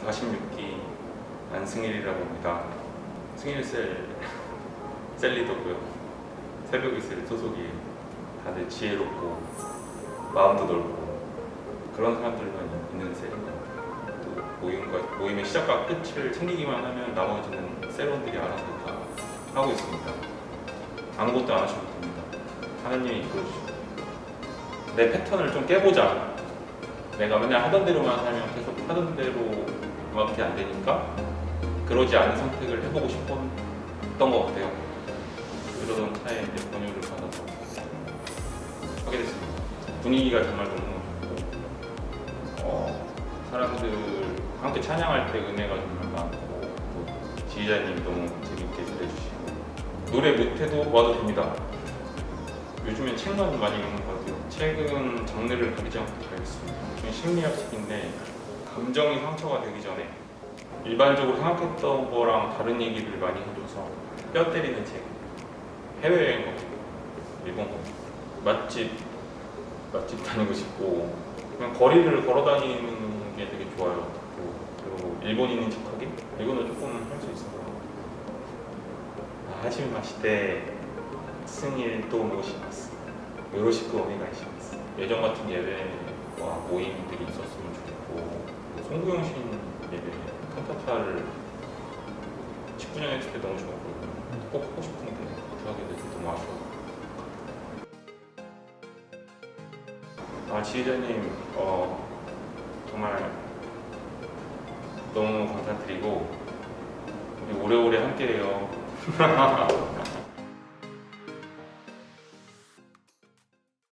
46기 안승일이라고 합니다. 승일셀 셀리더고요. 새벽 이슬 소속이에요. 다들 지혜롭고 마음도 넓고 그런 사람들만 있는 셀인 것 같아요. 또 모임과 모임의 시작과 끝을 챙기기만 하면 나머지는 셀원들이 알아서 다 하고 있습니다. 아무것도 안 하셔도 됩니다. 하나님이 이끌어주시고 내 패턴을 좀 깨보자. 내가 맨날 하던 대로만 살면 계속 하던 대로밖에 안 되니까 그러지 않은 선택을 해보고 싶었던 것 같아요. 그러던 차에 이제 권유를 받아서 하게 됐습니다. 분위기가 정말 너무 좋고 어, 사람들 함께 찬양할 때 은혜가 정말 많고 또 지휘자님 너무 재밌게 잘해주시고 노래 못해도 와도 됩니다. 요즘엔 책만 많이 읽는 것 같아요. 책은 장르를 가리지 않고 다 읽습니다. 심리학 책인데 감정이 상처가 되기 전에 일반적으로 생각했던 거랑 다른 얘기를 많이 해줘서 뼈 때리는 책. 해외여행 거, 일본 거, 맛집, 맛집 다니고 싶고 그냥 거리를 걸어 다니는 게 되게 좋아요. 그리고, 일본인인 척하기? 이거는 조금 할 수 있어요. 아, 하지마 마시대 승일 또 모시마스. 요로시크 오네가이시마스. 예전 같은 예배와 모임들이 있었으면 좋겠고 송구영 신 예배 칸타타를 19년 했을 때 너무 좋았거든요. 꼭 하고 싶은데 못하게 돼서 너무 아쉬워. 아 지휘자님 어 정말 너무 감사드리고 우리 오래오래 함께해요.